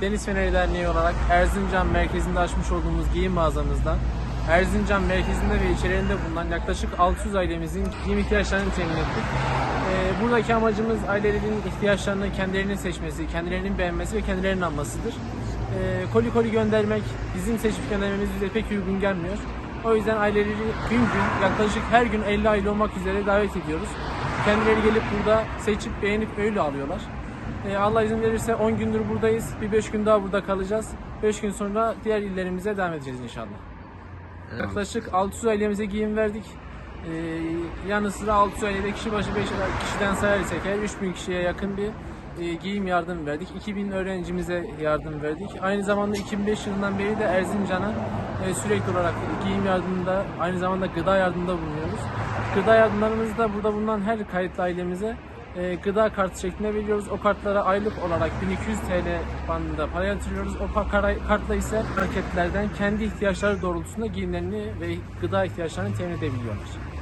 Deniz Feneri Derneği olarak Erzincan merkezinde açmış olduğumuz giyim mağazamızda Erzincan merkezinde ve içeriğinde bulunan yaklaşık 600 ailemizin giyim ihtiyaçlarını temin ettik. Ee, buradaki amacımız ailelerin ihtiyaçlarını kendilerinin seçmesi, kendilerinin beğenmesi ve kendilerinin almasıdır. Ee, koli koli göndermek, bizim seçip göndermemiz bize pek uygun gelmiyor. O yüzden aileleri gün gün, yaklaşık her gün 50 aile olmak üzere davet ediyoruz. Kendileri gelip burada seçip beğenip öyle alıyorlar. Ee, Allah izin verirse 10 gündür buradayız. Bir 5 gün daha burada kalacağız. 5 gün sonra diğer illerimize devam edeceğiz inşallah. Yaklaşık 600 ailemize giyim verdik. Ee, yanı sıra 600 ailede kişi başı 5 kişiden sayarsak eğer 3000 kişiye yakın bir e, giyim yardım verdik. 2000 öğrencimize yardım verdik. Aynı zamanda 2005 yılından beri de Erzincan'a e, sürekli olarak giyim yardımında aynı zamanda gıda yardımında bulunuyoruz. Gıda yardımlarımızı da burada bulunan her kayıtlı ailemize e, gıda kartı şeklinde veriyoruz. O kartlara aylık olarak 1200 TL bandında para yatırıyoruz. O kartla ise marketlerden kendi ihtiyaçları doğrultusunda giyimlerini ve gıda ihtiyaçlarını temin edebiliyorlar.